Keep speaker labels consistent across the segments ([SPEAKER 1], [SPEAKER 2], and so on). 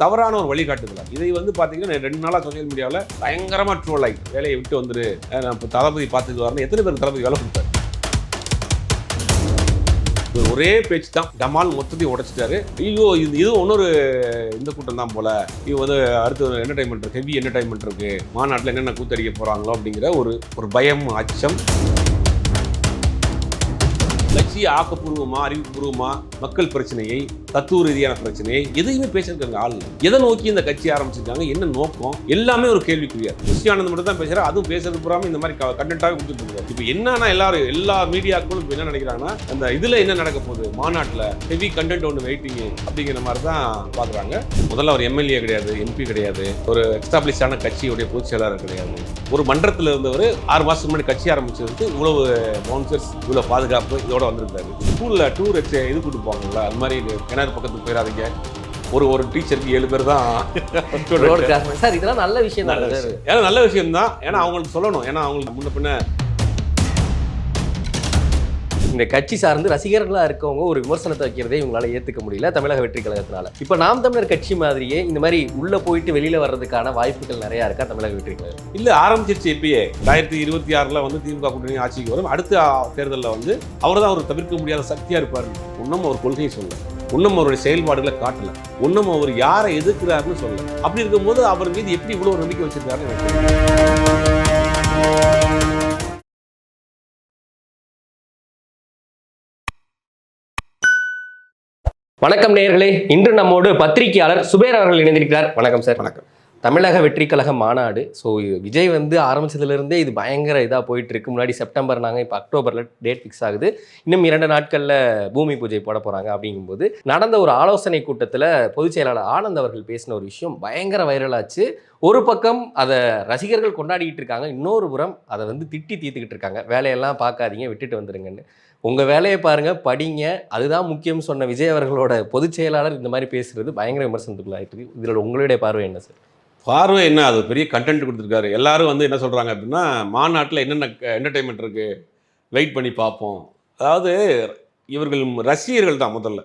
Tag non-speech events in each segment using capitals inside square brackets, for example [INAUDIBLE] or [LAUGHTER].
[SPEAKER 1] தவறான ஒரு வழிகாட்டுதல்? இதை வந்து பார்த்தீங்கன்னா ரெண்டு நாளாக சோசியல் மீடியாவில் பயங்கரமாக ட்ரோல் ஆகிட்டு வேலையை விட்டு வந்துரு நான் இப்போ தளபதி பார்த்துட்டு வரணும் எத்தனை பேர் தளபதி வேலை கொடுத்தாரு? ஒரே பேச்சு தான். டமால் மொத்தத்தையும் உடைச்சிட்டாரு. ஐயோ இது இது இன்னொரு இந்த கூட்டம் தான் போல. இது வந்து அடுத்து ஒரு என்டர்டைன்மெண்ட் இருக்கு. ஹெவி என்டர்டைன்மெண்ட் இருக்கு. மாநாட்டில் என்னென்ன கூத்தடிக்க போகிறாங்களோ அப்படிங்கிற ஒரு ஒரு பயம் அச்சம். லட்சிய ஆக்கப்பூர்வமா அறிவுபூர்வமாக மக்கள் பிரச்சனையை தத்துவ ரீதியான பிரச்சனை எதையுமே பேசிருக்காங்க ஆள் எதை நோக்கி இந்த கட்சி ஆரம்பிச்சிருக்காங்க என்ன நோக்கம் எல்லாமே ஒரு கேள்விக்குரிய கிறிஸ்டியானந்த் மட்டும் தான் பேசுறாரு அதுவும் பேசுறது புறாம இந்த மாதிரி கண்டென்ட்டாவே கொடுத்துட்டு இருக்காரு. இப்போ என்னன்னா எல்லாரும் எல்லா மீடியாக்களும் இப்போ என்ன நினைக்கிறாங்கன்னா அந்த இதுல என்ன நடக்க போகுது? மாநாட்டில் ஹெவி கண்டென்ட் ஒன்று வெயிட்டிங் அப்படிங்கிற மாதிரி தான் பார்க்குறாங்க முதல்ல அவர் எம்எல்ஏ கிடையாது எம்பி கிடையாது. ஒரு எஸ்டாப்ளிஷான கட்சியுடைய பொதுச் செயலாளர் கிடையாது. ஒரு மன்றத்தில் இருந்தவர் ஆறு மாதத்துக்கு முன்னாடி கட்சி ஆரம்பிச்சதுக்கு இவ்வளவு பவுன்சர்ஸ் இவ்வளோ பாதுகாப்பு இதோட வந்திருக்காரு. ஸ்கூலில் டூர் இது கூட்டு போவாங்கல்ல அது மாதிரி கிணறு பக்கத்துக்கு போயிடாதீங்க. ஒரு ஒரு டீச்சருக்கு ஏழு பேர் தான்
[SPEAKER 2] சார் இதெல்லாம் நல்ல விஷயம் தான்.
[SPEAKER 1] ஏன்னா நல்ல விஷயம் தான். ஏன்னா அவங்களுக்கு சொல்லணும். ஏன்னா அவங்களுக்கு முன்ன பின்ன
[SPEAKER 2] இந்த கட்சி சார்ந்து ரசிகர்களா இருக்கவங்க ஒரு விமர்சனத்தை வைக்கிறதே இவங்களால ஏத்துக்க முடியல தமிழக வெற்றி கழகத்தினால. இப்ப நாம் தமிழர் கட்சி மாதிரியே இந்த மாதிரி உள்ள போயிட்டு வெளியில வர்றதுக்கான வாய்ப்புகள் நிறைய இருக்கா தமிழக வெற்றி கழகம்?
[SPEAKER 1] இல்ல ஆரம்பிச்சிருச்சு இப்பயே. ரெண்டாயிரத்தி இருபத்தி ஆறுல வந்து திமுக கூட்டணி ஆட்சிக்கு வரும். அடுத்த தேர்தலில் வந்து அவர் தான் ஒரு தவிர்க்க முடியாத சக்தியா இருப்பார் இன்னும் அவர் கொள்கையை சொல்ல இன்னும் அவருடைய செயல்பாடுகளை காட்டல. இன்னும் அவர் யாரை எதிர்க்கிறாருன்னு சொல்லல. அப்படி இருக்கும்போது அவர் மீது எப்படி இவ்வளவு நம்பிக்கை தெரியல.
[SPEAKER 2] வணக்கம் நேயர்களே. இன்று நம்மோடு பத்திரிகையாளர் சுபேர் அவர்கள் இணைந்திருக்கிறார். வணக்கம் சார்.
[SPEAKER 1] வணக்கம்.
[SPEAKER 2] தமிழக வெற்றி கழக மாநாடு. ஸோ விஜய் வந்து ஆரம்பிச்சதுலேருந்தே இது பயங்கர இதாக போயிட்டுருக்கு. முன்னாடி செப்டம்பர் நாங்கள் இப்போ அக்டோபரில் டேட் ஃபிக்ஸ் ஆகுது. இன்னும் இரண்டு நாட்களில் பூமி பூஜை போட போகிறாங்க அப்படிங்கும்போது நடந்த ஒரு ஆலோசனை கூட்டத்தில் பொதுச் செயலாளர் ஆனந்த் அவர்கள் பேசின ஒரு விஷயம் பயங்கர வைரலாச்சு ஒரு பக்கம் அதை ரசிகர்கள் கொண்டாடிக்கிட்டு இருக்காங்க. இன்னொரு புறம் அதை வந்து திட்டி தீர்த்துக்கிட்டு இருக்காங்க. வேலையெல்லாம் பார்க்காதீங்க விட்டுட்டு வந்துருங்கன்னு. உங்கள் வேலையை பாருங்கள் படிங்க. அதுதான் முக்கியம் சொன்ன விஜய் அவர்களோட பொதுச் செயலாளர் இந்த மாதிரி பேசுகிறது பயங்கர விமர்சனத்துக்குள்ளாயிட்டு இதில் உங்களுடைய பார்வை என்ன சார்
[SPEAKER 1] பார்வை என்ன? அது பெரிய கண்டென்ட் கொடுத்துருக்காரு. எல்லாரும் வந்து என்ன சொல்கிறாங்க அப்படின்னா மாநாட்டில் என்னென்ன என்டர்டைன்மெண்ட் இருக்குது வெயிட் பண்ணி பார்ப்போம். அதாவது இவர்கள் ரசிகர்கள் தான் முதல்ல.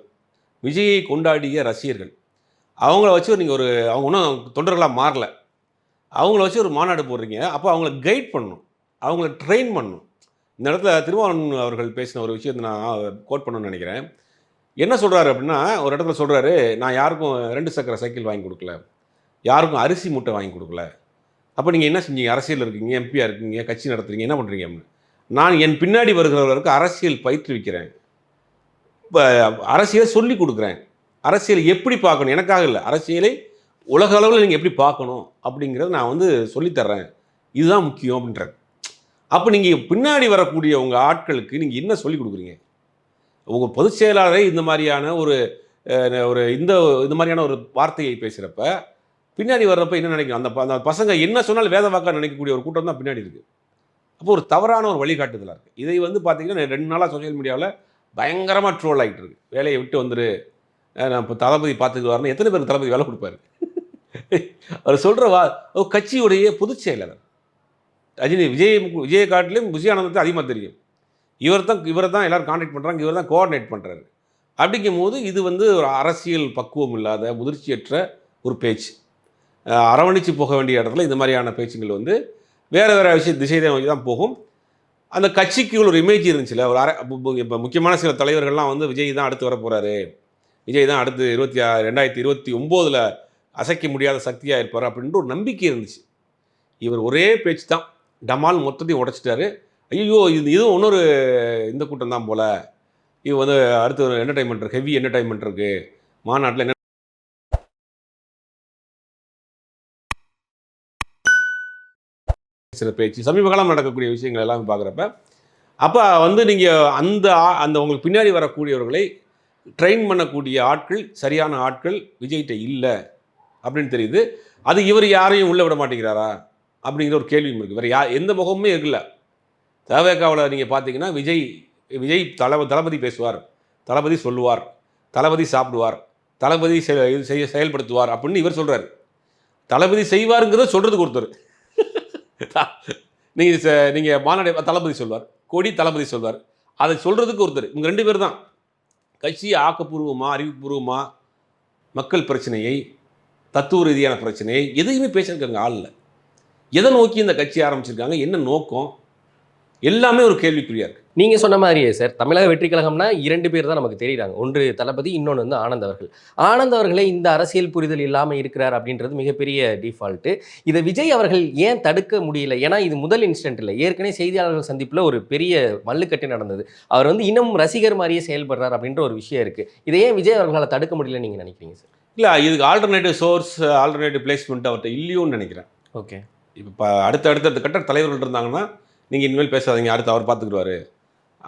[SPEAKER 1] விஜயை கொண்டாடிய ரசிகர்கள். அவங்கள வச்சு நீங்கள் ஒரு அவங்க ஒன்றும் தொண்டர்களாக மாறல. அவங்கள வச்சு ஒரு மாநாடு போடுறீங்க. அப்போ அவங்கள கைட் பண்ணணும். அவங்கள ட்ரெயின் பண்ணணும். இந்த இடத்துல திருமாவளவன் அவர்கள் பேசின ஒரு விஷயத்தை நான் கோட் பண்ணணும்னு நினைக்கிறேன். என்ன சொல்கிறாரு அப்படின்னா ஒரு இடத்துல சொல்கிறாரு நான் யாருக்கும் ரெண்டு சக்கர சைக்கிள் வாங்கி கொடுக்கல. யாருக்கும் அரிசி மூட்டை வாங்கி கொடுக்கல. அப்போ நீங்கள் என்ன செஞ்சீங்க? அரசியல் இருக்கீங்க எம்பியாக இருக்கீங்க கட்சி நடத்துறீங்க என்ன பண்ணுறீங்க அப்படின்னு? நான் என் பின்னாடி வருகிறவர்களுக்கு அரசியல் பயிற்றுவிக்கிறேன். இப்போ அரசியலை சொல்லி கொடுக்குறேன். அரசியல் எப்படி பார்க்கணும்? எனக்காக இல்லை. அரசியலை உலக அளவில் நீங்கள் எப்படி பார்க்கணும் அப்படிங்கிறத நான் வந்து சொல்லித்தர்றேன் இதுதான் முக்கியம் அப்படின்ற அப்போ நீங்கள் பின்னாடி வரக்கூடிய உங்கள் ஆட்களுக்கு நீங்கள் என்ன சொல்லி கொடுக்குறீங்க? உங்கள் பொதுச் செயலாளரே இந்த மாதிரியான ஒரு ஒரு இந்த இந்த மாதிரியான ஒரு வார்த்தையை பேசுகிறப்ப பின்னாடி வர்றப்ப என்ன நினைக்கும்? அந்த அந்த பசங்க என்ன சொன்னாலும் வேத வாக்காக நினைக்கக்கூடிய ஒரு கூட்டம் தான் பின்னாடி இருக்குது அப்போ ஒரு தவறான ஒரு வழிகாட்டுதலாக இருக்குது இதை வந்து பார்த்தீங்கன்னா ரெண்டு நாளாக சோஷியல் மீடியாவில் பயங்கரமாக ட்ரோல் ஆகிட்டு இருக்கு. வேலையை விட்டு வந்துரு. நான் இப்போ தளபதி பார்த்துக்கு வரணும் எத்தனை பேருக்கு தளபதி வேலை கொடுப்பாரு? [LAUGHS] அவர் சொல்கிற வா ஓ கட்சியுடைய பொதுச் செயலாளர் ரஜினி விஜய் விஜய காட்டிலையும் விஜயானந்தத்தை அதிகமாக தெரியும். இவர் தான் இவரை தான் எல்லாரும் கான்டாக்ட் பண்ணுறாங்க இவர் தான் கோஆர்டினேட் பண்ணுறாரு அப்படிங்கும் போது இது வந்து ஒரு அரசியல் பக்குவம் இல்லாத முதிர்ச்சியற்ற ஒரு பேச்சு. அரவணைச்சு போக வேண்டிய இடத்துல இந்த மாதிரியான பேச்சுங்கள் வந்து வேறு வேறு விஷய திசை நோக்கி தான் போகும். அந்த கட்சிக்கு ஒரு இமேஜ் இருந்துச்சுல ஒரு அர இப்போ முக்கியமான சில தலைவர்கள்லாம் வந்து விஜய் தான் அடுத்து வர போகிறாரு விஜய் தான் அடுத்து இருபத்தி ஆ- ரெண்டாயிரத்தி இருபத்தி ஒம்போதில் அசைக்க முடியாத சக்தியாக இருப்பார் அப்படின்ற ஒரு நம்பிக்கை இருந்துச்சு. இவர் ஒரே பேச்சு தான். டமால் மொத்தத்தையும் உடைச்சிட்டாரு. ஐயோ இது இதுவும் இன்னொரு இந்த கூட்டம் தான் போல். இது வந்து அடுத்து ஒரு என்டர்டைன்மெண்ட் இருக்குது ஹெவி என்டர்டைன்மெண்ட் இருக்குது மாநாட்டில் சில பேச்சு சமீப காலம் நடக்கக்கூடிய விஷயங்கள் எல்லாம் பார்க்குறப்ப அப்போ வந்து நீங்கள் அந்த அந்த உங்களுக்கு பின்னாடி வரக்கூடியவர்களை ட்ரெயின் பண்ணக்கூடிய ஆட்கள் சரியான ஆட்கள் விஜய்கிட்ட இல்லை அப்படின்னு தெரியுது. அது இவர் யாரையும் உள்ளே விட மாட்டேங்கிறாரா? அப்படிங்கிற ஒரு கேள்வியும் இருக்குது வேறு யா எந்த முகமுமே இருக்குல்ல தவேகாவில் நீங்கள் பார்த்தீங்கன்னா விஜய் விஜய் தளப தளபதி பேசுவார். தளபதி சொல்லுவார். தளபதி சாப்பிடுவார். தளபதி செ- இது செய்ய செயல்படுத்துவார் அப்படின்னு இவர் சொல்கிறார் தளபதி செய்வாருங்கிறத சொல்கிறதுக்கு ஒருத்தர். நீங்கள் நீங்கள் மாநாடு தளபதி சொல்வார் கொடி தளபதி சொல்வார். அதை சொல்கிறதுக்கு ஒருத்தர். இவங்க ரெண்டு பேர் தான். கட்சியை ஆக்கப்பூர்வமாக அறிவுபூர்வமாக மக்கள் பிரச்சனையை தத்துவ ரீதியான பிரச்சனை எதையுமே பேசியிருக்காங்க ஆளில் எதை நோக்கி இந்த கட்சி ஆரம்பிச்சிருக்காங்க என்ன நோக்கம்? எல்லாமே ஒரு கேள்விக்குறியாக இருக்குது
[SPEAKER 2] நீங்க சொன்ன மாதிரியே சார் தமிழக வெற்றி கழகம்னா இரண்டு பேர் தான் நமக்கு தெரியுறாங்க. ஒன்று தளபதி இன்னொன்று வந்து ஆனந்த் அவர்கள். ஆனந்த் அவர்களே இந்த அரசியல் புரிதல் இல்லாமல் இருக்கிறார் அப்படின்றது மிகப்பெரிய டிஃபால்ட்டு இதை விஜய் அவர்கள் ஏன் தடுக்க முடியல? ஏன்னா இது முதல் இன்சிடென்ட் இல்லை. ஏற்கனவே செய்தியாளர்கள் சந்திப்பில் ஒரு பெரிய மல்லுக்கட்டு நடந்தது. அவர் வந்து இன்னும் ரசிகர் மாதிரியே செயல்படுறார் அப்படின்ற ஒரு விஷயம் இருக்கு. இதை ஏன் விஜய் அவர்களால் தடுக்க முடியல நீங்க நினைக்கிறீங்க சார்?
[SPEAKER 1] இல்லை இதுக்கு ஆல்டர்னேட்டிவ் சோர்ஸ் ஆல்டர்னேட்டிவ் பிளேஸ்மெண்ட் அவர்கிட்ட இல்லையோன்னு நினைக்கிறேன்.
[SPEAKER 2] ஓகே.
[SPEAKER 1] இப்போ அடுத்த அடுத்த கட்ட தலைவர்கள் இருந்தாங்கன்னா நீங்கள் இனிமேல் பேசாதீங்க. அடுத்து அவர் பார்த்துக்குருவாரு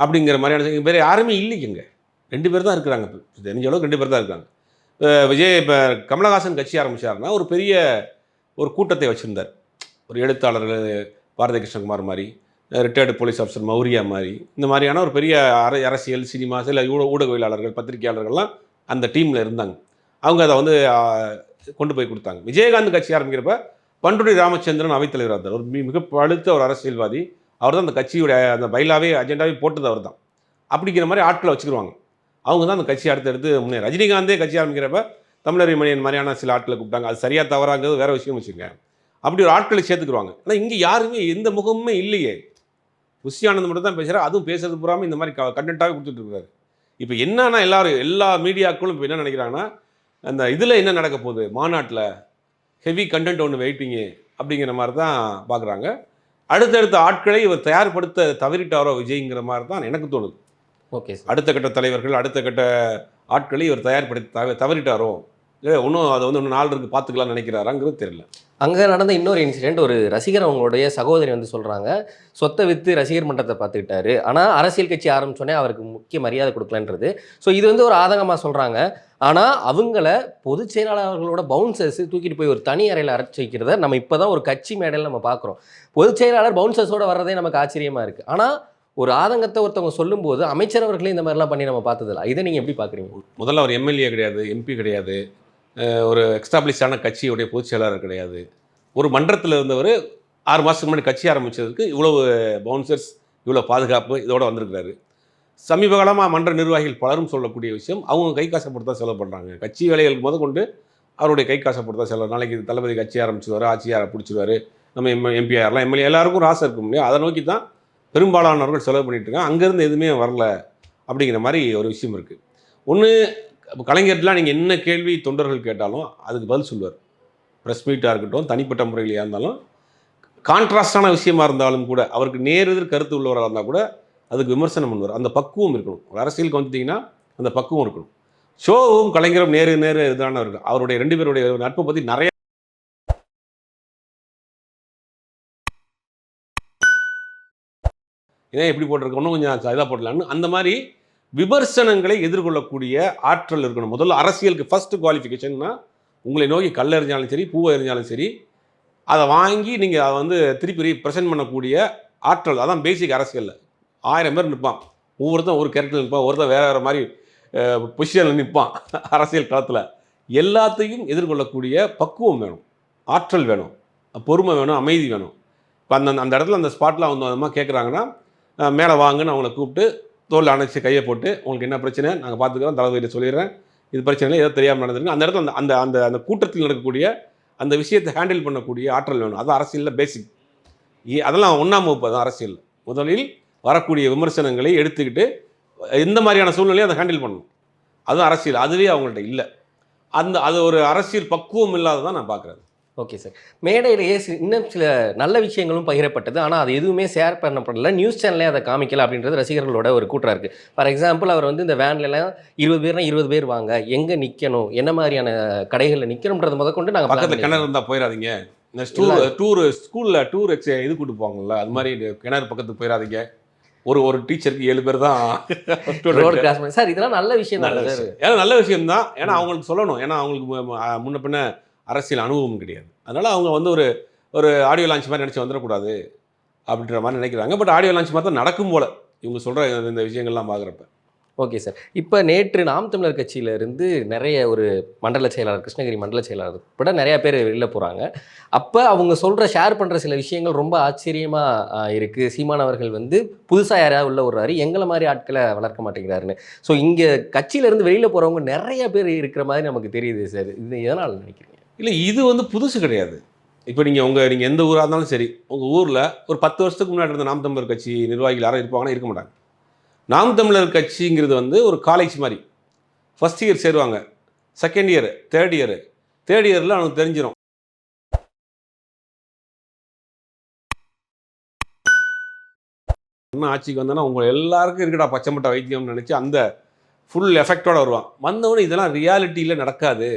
[SPEAKER 1] அப்படிங்கிற மாதிரியான வேறு யாருமே இல்லைங்க. ரெண்டு பேர் தான் இருக்கிறாங்க. இப்போ தெரிஞ்ச அளவுக்கு ரெண்டு பேர் தான் இருக்காங்க. இப்போ விஜய் இப்போ கமலஹாசன் கட்சி ஆரம்பிச்சாருன்னா ஒரு பெரிய ஒரு கூட்டத்தை வச்சுருந்தார். ஒரு எழுத்தாளர்கள் பாரதி கிருஷ்ணகுமார் மாதிரி ரிட்டையர்டு போலீஸ் ஆஃபீஸர் மௌரியா மாதிரி இந்த மாதிரியான ஒரு பெரிய அர அரசியல் சினிமா சில ஊட ஊடகவியலாளர்கள் பத்திரிகையாளர்கள்லாம் அந்த டீமில் இருந்தாங்க. அவங்க அதை வந்து கொண்டு போய் கொடுத்தாங்க. விஜயகாந்த் கட்சி ஆரம்பிக்கிறப்ப பண்டுரி ராமச்சந்திரன் அவைத்தலைவராக இருந்தார். ஒரு மிக பழுத்த ஒரு அரசியல்வாதி. அவர் தான் அந்த கட்சியுடைய அந்த பைலாவே அஜெண்டாவே போட்டது அவர் தான் அப்படிங்கிற மாதிரி ஆட்களை வச்சுக்கிருவாங்க. அவங்க தான் அந்த கட்சி அடுத்தடுத்து முன்னே ரஜினிகாந்தே கட்சி ஆரம்பிக்கிறப்ப தமிழர் மணியன் மாதிரியான சில ஆட்களை கூப்பிட்டாங்க. அது சரியாக தவறாங்கிறது வேற விஷயம் வச்சுங்க அப்படி ஒரு ஆட்களை சேர்த்துக்குருவாங்க. ஆனால் இங்கே யாருமே எந்த முகமுமே இல்லையே. புஷி மட்டும் தான் பேசுகிறார் அதுவும் பேசுறது பூராமல் இந்த மாதிரி கண்டென்ட்டாகவே கொடுத்துட்ருக்காரு இப்போ என்னன்னா எல்லாரும் எல்லா மீடியாக்களும் இப்போ என்ன நினைக்கிறாங்கன்னா அந்த இதில் என்ன நடக்க போகுது? மாநாட்டில் ஹெவி கண்டென்ட் ஒன்று வெயிட்டிங்கு அப்படிங்கிற மாதிரி தான் பார்க்குறாங்க அடுத்தடுத்த ஆட்களை இவர் தயார்படுத்த தவறிட்டாரோ விஜய்ங்கிற மாதிரி தான் எனக்கு தோணுது.
[SPEAKER 2] Okay sir.
[SPEAKER 1] அடுத்த கட்ட தலைவர்கள் அடுத்த கட்ட ஆட்களை இவர் தயார்படுத்தி தவ தவறிட்டாரோ? இல்லை இன்னும் அதை வந்து இன்னும் நாள் இருக்கு பார்த்துக்கலாம்னு நினைக்கிறாராங்கிறது தெரியல.
[SPEAKER 2] அங்கே நடந்த இன்னொரு இன்சிடென்ட் ஒரு ரசிகர் அவங்களுடைய சகோதரி வந்து சொல்கிறாங்க சொத்தை விற்று ரசிகர் மன்றத்தை பார்த்துக்கிட்டாரு. ஆனால் அரசியல் கட்சி ஆரம்பித்தோடனே அவருக்கு முக்கிய மரியாதை கொடுக்கலன்றது. ஸோ இது வந்து ஒரு ஆதங்கமாக சொல்கிறாங்க ஆனால் அவங்கள பொதுச் செயலாளர்களோட பவுன்சர்ஸ் தூக்கிட்டு போய் ஒரு தனி அறையில் அரைச்சி வைக்கிறத நம்ம இப்போ தான் ஒரு கட்சி மேடையில் நம்ம பார்க்குறோம். பொதுச் செயலாளர் பவுன்சர்ஸோட வர்றதே நமக்கு ஆச்சரியமாக இருக்குது ஆனால் ஒரு ஆதங்கத்தை ஒருத்தவங்க சொல்லும்போது அமைச்சர் அவர்களே இந்த மாதிரிலாம் பண்ணி நம்ம பார்த்ததில்ல. இதை நீங்கள் எப்படி பார்க்குறீங்க?
[SPEAKER 1] முதல்ல அவர் எம்எல்ஏ கிடையாது எம்பி கிடையாது. ஒரு எக்ஸ்டாப்ளிஷான கட்சியுடைய பொதுச் செயலாளர் கிடையாது. ஒரு மன்றத்தில் இருந்தவர் ஆறு மாதத்துக்கு முன்னாடி கட்சி ஆரம்பித்ததுக்கு இவ்வளவு பவுன்சர்ஸ் இவ்வளோ பாதுகாப்பு இதோடு வந்திருக்கிறாரு. சமீப காலமாக மன்ற நிர்வாகிகள் பலரும் சொல்லக்கூடிய விஷயம் அவங்க கை காசை போட்டு தான் செலவு பண்ணுறாங்க கட்சி வேலைகளுக்கு முத கொண்டு அவருடைய கை காசை போட்டு தான் செலவு. நாளைக்கு இது தளபதி கட்சி ஆரம்பிச்சிருவாரு ஆட்சியாரை பிடிச்சிருவாரு. நம்ம எம் எம்பிஆர்லாம் எம்எல்ஏ எல்லாருக்கும் ஒரு ஆசை இருக்கும் இல்லையா? அதை நோக்கி தான் பெரும்பாலானவர்கள் செலவு பண்ணிட்டு இருக்காங்க. அங்கேருந்து எதுவுமே வரல அப்படிங்கிற மாதிரி ஒரு விஷயம் இருக்குது ஒன்று கலைஞர்லாம் நீங்கள் என்ன கேள்வி தொண்டர்கள் கேட்டாலும் அதுக்கு பதில் சொல்லுவார். ப்ரெஸ் மீட்டாக இருக்கட்டும் தனிப்பட்ட முறையிலையாக இருந்தாலும் கான்ட்ராஸ்டான விஷயமா இருந்தாலும் கூட அவருக்கு நேர் எதிர் கருத்து உள்ளவராக இருந்தால் கூட அதுக்கு விமர்சனம் பண்ணுவார். அந்த பக்குவம் இருக்கணும். ஒரு அரசியலுக்கு வந்துட்டிங்கன்னா அந்த பக்குவம் இருக்கணும். ஷோவும் கலைஞரும் நேரு நேரு இதான இருக்கும் அவருடைய ரெண்டு பேருடைய நட்பை பற்றி நிறைய இதான் எப்படி போட்டிருக்க இன்னும் கொஞ்சம் இதாக போடலான்னு அந்த மாதிரி விமர்சனங்களை எதிர்கொள்ளக்கூடிய ஆற்றல் இருக்கணும். முதல்ல அரசியலுக்கு ஃபஸ்ட்டு குவாலிஃபிகேஷன்னா உங்களை நோக்கி கல் எறிஞ்சாலும் சரி பூவை எறிஞ்சாலும் சரி அதை வாங்கி நீங்கள் அதை வந்து திருப்பி ப்ரெசென்ட் பண்ணக்கூடிய ஆற்றல். அதான் பேசிக் அரசியலில். ஆயிரம் பேர் நிற்பான் ஒவ்வொருத்தன் ஒரு கேரக்டர் நிற்பான் ஒருத்தன் வேறு வேறு மாதிரி பொசிஷனில் நிற்பான் அரசியல் களத்தில். எல்லாத்தையும் எதிர்கொள்ளக்கூடிய பக்குவம் வேணும். ஆற்றல் வேணும். பொறுமை வேணும். அமைதி வேணும். இப்போ அந்த அந்த இடத்துல அந்த ஸ்பாட்டில் அவங்க அந்த கேட்குறாங்கன்னா மேலே வாங்கன்னு அவங்கள கூப்பிட்டு தோல் அணைச்சி கையை போட்டு உங்களுக்கு என்ன பிரச்சனை? நாங்கள் பார்த்துக்கிறோம் தளபதியில் சொல்லிடுறேன். இது பிரச்சனை இல்லை ஏதோ தெரியாமல் நடந்திருக்கு. அந்த இடத்துல அந்த அந்த அந்த அந்த கூட்டத்தில் நடக்கக்கூடிய அந்த விஷயத்தை ஹேண்டில் பண்ணக்கூடிய ஆற்றல் வேணும். அது அரசியலில் பேசிக் அதெல்லாம் ஒன்றாம் வகுப்பு தான் அரசியல். முதலில் வரக்கூடிய விமர்சனங்களை எடுத்துக்கிட்டு எந்த மாதிரியான சூழ்நிலையும் அதை ஹேண்டில் பண்ணணும். அதுவும் அரசியல். அதுவே அவங்கள்ட்ட இல்லை. அந்த அது ஒரு அரசியல் பக்குவம் இல்லாததான் நான் பார்க்குறேன்
[SPEAKER 2] ஓகே சார். மேடையிலேயே இன்னும் சில நல்ல விஷயங்களும் பகிரப்பட்டது. ஆனால் அது எதுவுமே ஷேர் பண்ணப்படல. நியூஸ் சேனல்லே அதை காமிக்கல அப்படின்றது ரசிகர்களோட ஒரு கூற்றாக இருக்குது ஃபார் எக்ஸாம்பிள் அவர் வந்து இந்த வேன்லலாம் இருபது பேர்னா இருபது பேர் வாங்க. எங்கே நிற்கணும் என்ன மாதிரியான கடைகளில் நிற்கணுன்றது முதற்கொண்டு நாங்கள்
[SPEAKER 1] பக்கத்தில் கிணறு இருந்தால் போயிடாதீங்க இந்த டூர் டூர் ஸ்கூலில் டூர் எக்ஸ் இது கூட்டு போவாங்கல்ல அது மாதிரி கிணறு பக்கத்துக்கு போயிடாதீங்க ஒரு ஒரு டீச்சருக்கு ஏழு பேர் தான் [LAUGHS]
[SPEAKER 2] சார் இதெல்லாம் நல்ல விஷயம் தான் சார்?
[SPEAKER 1] ஏன்னா நல்ல விஷயம் தான். ஏன்னா அவங்களுக்கு சொல்லணும். ஏன்னா அவங்களுக்கு முன்ன பின்ன அரசியல் அனுபவம் கிடையாது. அதனால் அவங்க வந்து ஒரு ஒரு ஆடியோ லான்ச் மாதிரி நினச்சி வந்துடக்கூடாது அப்படின்ற மாதிரி நினைக்கிறாங்க. பட் ஆடியோ லான்ச் மாதிரி தான் நடக்கும் போல. இவங்க சொல்கிற இந்த விஷயங்கள்லாம் பார்க்குறப்ப.
[SPEAKER 2] ஓகே சார் இப்போ நேற்று நாம் தமிழர் கட்சியிலேருந்து நிறைய ஒரு மண்டல செயலாளர் கிருஷ்ணகிரி மண்டல செயலாளர் கூட நிறையா பேர் வெளியில் போகிறாங்க அப்போ அவங்க சொல்கிற ஷேர் பண்ணுற சில விஷயங்கள் ரொம்ப ஆச்சரியமாக இருக்குது சீமானவர்கள் வந்து புதுசாக யாராவது உள்ள விடுறாரு எங்களை மாதிரி ஆட்களை வளர்க்க மாட்டேங்கிறாருன்னு. ஸோ இங்கே கட்சியிலேருந்து வெளியில் போகிறவங்க நிறைய பேர் இருக்கிற மாதிரி நமக்கு தெரியுது சார் இது எதனால் நினைக்கிறேன்
[SPEAKER 1] இல்லை இது வந்து புதுசு கிடையாது. இப்போ நீங்கள் உங்கள் நீங்கள் எந்த ஊராக இருந்தாலும் சரி உங்கள் ஊரில் ஒரு பத்து வருஷத்துக்கு முன்னாடி இருந்த நாம் தமிழர் கட்சி நிர்வாகிகள் யாரும் இருப்பாங்கன்னா இருக்க மாட்டாங்க. நாம் தமிழர் கட்சிங்கிறது வந்து ஒரு காலேஜ் மாதிரி. ஃபஸ்ட் இயர் சேருவாங்க. Second year third year third இயரில் அவனுக்கு தெரிஞ்சிடும் என்ன ஆட்சிக்கு வந்தோன்னா உங்கள் எல்லாருக்கும் இருக்கடா பச்சைமட்ட வைத்தியம்னு நினச்சி அந்த ஃபுல் எஃபெக்டோடு வருவான். வந்தவொடனே இதெல்லாம் ரியாலிட்டியில் நடக்காது.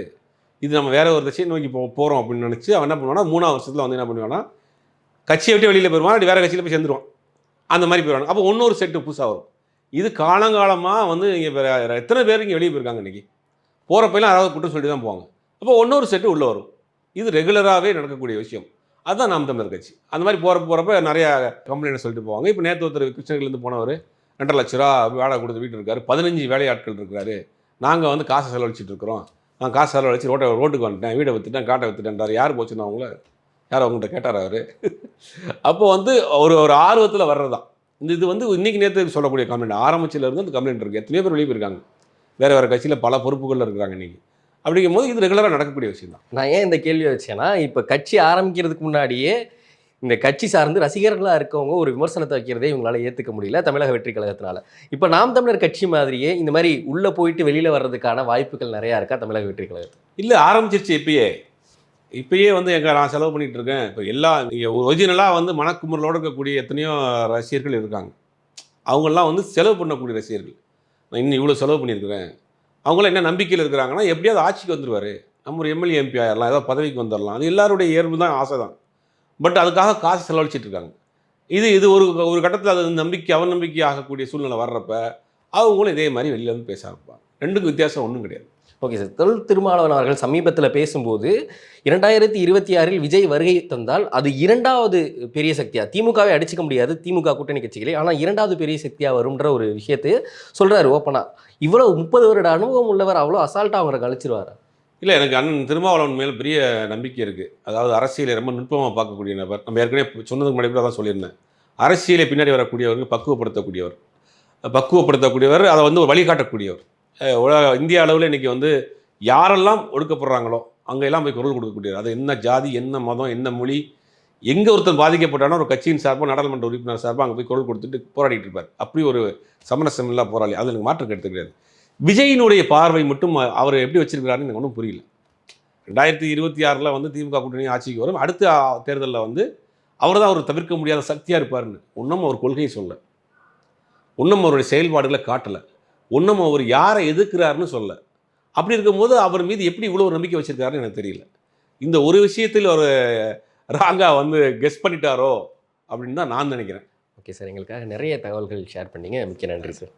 [SPEAKER 1] இது நம்ம வேற ஒரு திசையை நோக்கி போ போகிறோம் அப்படின்னு நினச்சி அவன் என்ன பண்ணுவான்னா மூணாவது வருஷத்தில் வந்து என்ன பண்ணுவான்னா கட்சியை விட்டு வெளியில் போயிடுவான் அப்படி வேறு கட்சியில் போய் சேர்ந்துருவான். அந்த மாதிரி போயிடுவாங்க அப்போ இன்னொரு செட்டு புதுசாக வரும். இது காலங்காலமாக வந்து இங்கே எத்தனை பேர் இங்கே வெளியே போயிருக்காங்க இன்றைக்கி போகிறப்பெல்லாம் யாராவது குற்றம் சொல்லி தான் போவாங்க. அப்போ இன்னொரு செட்டு உள்ளே வரும். இது ரெகுலராகவே நடக்கக்கூடிய விஷயம். அதுதான் நாம் தமிழர் கட்சி. அந்த மாதிரி போகிறப்ப போகிறப்ப நிறைய கம்ப்ளைண்ட் சொல்லிட்டு போவாங்க. இப்போ நேற்று ஒருத்தர் கிருஷ்ணகிரிலேருந்து போனவர் ரெண்டரை லட்ச ரூபா வேலை கொடுத்து வீட்டு இருக்காரு. பதினஞ்சு வேலையாட்கள் இருக்கிறாரு. நாங்கள் வந்து காசை செலவழிச்சிட்டு இருக்கிறோம். நான் காசு செலவழிச்சு ரோட்டை ரோட்டுக்கு வந்துட்டேன் வீடை விற்றுட்டேன் காட்டை விற்றுட்டேன்றார் யார் போச்சுன்னா அவங்கள? யார் அவங்கள்ட்ட கேட்டார் அவர்? அப்போ வந்து ஒரு ஒரு ஆர்வத்தில் வர்றது தான் இந்த இது வந்து இன்னைக்கு நேற்று சொல்லக்கூடிய கம்ப்ளைண்ட் ஆரம்பிச்சிலேருந்து அந்த கம்ப்ளைண்ட் இருக்குது எத்தனையோ பேர் வெளியே போயிருக்காங்க. வேறு வேறு கட்சியில் பல பொறுப்புகளில் இருக்கிறாங்க இன்றைக்கி அப்படிங்கும்போது இது ரெகுலராக நடக்கக்கூடிய விஷயம் தான்
[SPEAKER 2] நான் ஏன் இந்த கேள்வி வச்சேன்னா இப்போ கட்சி ஆரம்பிக்கிறதுக்கு முன்னாடியே இந்த கட்சி சார்ந்து ரசிகர்களாக இருக்கவங்க ஒரு விமர்சனத்தை வைக்கிறதே இவங்களால ஏற்றுக்க முடியல தமிழக வெற்றி கழகத்தினால. இப்போ நாம் தமிழர் கட்சி மாதிரியே இந்த மாதிரி உள்ளே போயிட்டு வெளியில் வர்றதுக்கான வாய்ப்புகள் நிறையா இருக்கா தமிழக வெற்றி கழகத்தில்?
[SPEAKER 1] இல்லை ஆரம்பிச்சிருச்சு இப்பயே. இப்பயே வந்து எங்கே நான் செலவு பண்ணிட்டு இருக்கேன். இப்போ எல்லா ஒரிஜினலாக வந்து மனக்குமுறலோடு இருக்கக்கூடிய எத்தனையோ ரசிகர்கள் இருக்காங்க. அவங்கெல்லாம் வந்து செலவு பண்ணக்கூடிய ரசிகர்கள். நான் இன்னும் இவ்வளோ செலவு பண்ணியிருக்கிறேன். அவங்களாம் என்ன நம்பிக்கையில் இருக்கிறாங்கன்னா எப்படியாவது ஆட்சிக்கு வந்துடுவார் நம்ம ஒரு எம்எல்ஏ எம்பி ஆயிடலாம் ஏதோ பதவிக்கு வந்துடலாம் அது எல்லாருடைய இயல்பு தான் ஆசை தான். பட் அதுக்காக காசு செலவழிச்சிட்டு இருக்காங்க இது இது ஒரு ஒரு கட்டத்தில் அது நம்பிக்கை அவநம்பிக்கை ஆகக்கூடிய சூழ்நிலை வர்றப்ப அவங்களும் இதே மாதிரி வெளியில வந்து பேச ஆரம்பிப்பாங்க. ரெண்டுக்கும் வித்தியாசம் ஒன்றும் கிடையாது.
[SPEAKER 2] ஓகே சார் தொல் திருமாவளவன் அவர்கள் சமீபத்தில் பேசும்போது இரண்டாயிரத்தி இருபத்தி ஆறில் விஜய் வருகை தந்தால் அது இரண்டாவது பெரிய சக்தியா? திமுகவை அடிச்சுக்க முடியாது திமுக கூட்டணி கட்சிகளே. ஆனால் இரண்டாவது பெரிய சக்தியா வரும்ன்ற ஒரு விஷயத்தை சொல்கிறார் ஓப்பனாக இவ்வளோ முப்பது வருட அனுபவம் உள்ளவர் அவ்வளோ அசால்ட்டாக அவரை கழிச்சிருவாரு?
[SPEAKER 1] இல்லை எனக்கு அண்ணன் திருமாவளவன் மேலே பெரிய நம்பிக்கை இருக்குது அதாவது அரசியலை ரொம்ப நுட்பமாக பார்க்கக்கூடிய நபர். நம்ம ஏற்கனவே சொன்னதுக்கு முன்னாடி கூட தான் சொல்லியிருந்தேன். அரசியலை பின்னாடி வரக்கூடியவருக்கு பக்குவப்படுத்தக்கூடியவர். பக்குவப்படுத்தக்கூடியவர் அதை வந்து ஒரு வழிகாட்டக்கூடியவர். உலக இந்திய அளவில் இன்றைக்கி வந்து யாரெல்லாம் ஒடுக்கப்படுறாங்களோ அங்கெல்லாம் போய் குரல் கொடுக்கக்கூடியவர். அது என்ன ஜாதி என்ன மதம் என்ன மொழி எங்கே ஒருத்தர் பாதிக்கப்பட்டாலும் ஒரு கட்சியின் சார்பாக நாடாளுமன்ற உறுப்பினர் சார்பாக அங்கே போய் குரல் கொடுத்துட்டு போராடிட்டு இருப்பார். அப்படி ஒரு சமரசம் இல்லா போராளி. அது எனக்கு மாற்றம் கிடையாது. விஜயினுடைய பார்வை மட்டும் அவர் எப்படி வச்சிருக்கிறாருன்னு எனக்கு ஒன்றும் புரியல. ரெண்டாயிரத்தி இருபத்தி ஆறில் வந்து திமுக கூட்டணி ஆட்சிக்கு வரும். அடுத்த தேர்தலில் வந்து அவர் தான் அவர் தவிர்க்க முடியாத சக்தியாக இருப்பார்னு ஒன்றும் அவர் கொள்கையை சொல்ல ஒன்றும் அவருடைய செயல்பாடுகளை காட்டலை. ஒன்றும் அவர் யாரை எதிர்க்கிறாருன்னு சொல்ல அப்படி இருக்கும்போது அவர் மீது எப்படி இவ்வளோ நம்பிக்கை வச்சிருக்காருன்னு எனக்கு தெரியல. இந்த ஒரு விஷயத்தில் ஒரு ராங்கா வந்து கெஸ் பண்ணிட்டாரோ அப்படின்னு தான் நான் நினைக்கிறேன்.
[SPEAKER 2] ஓகே சார் எங்களுக்காக நிறைய தகவல்கள் ஷேர் பண்ணிங்க. மிக்க நன்றி சார்.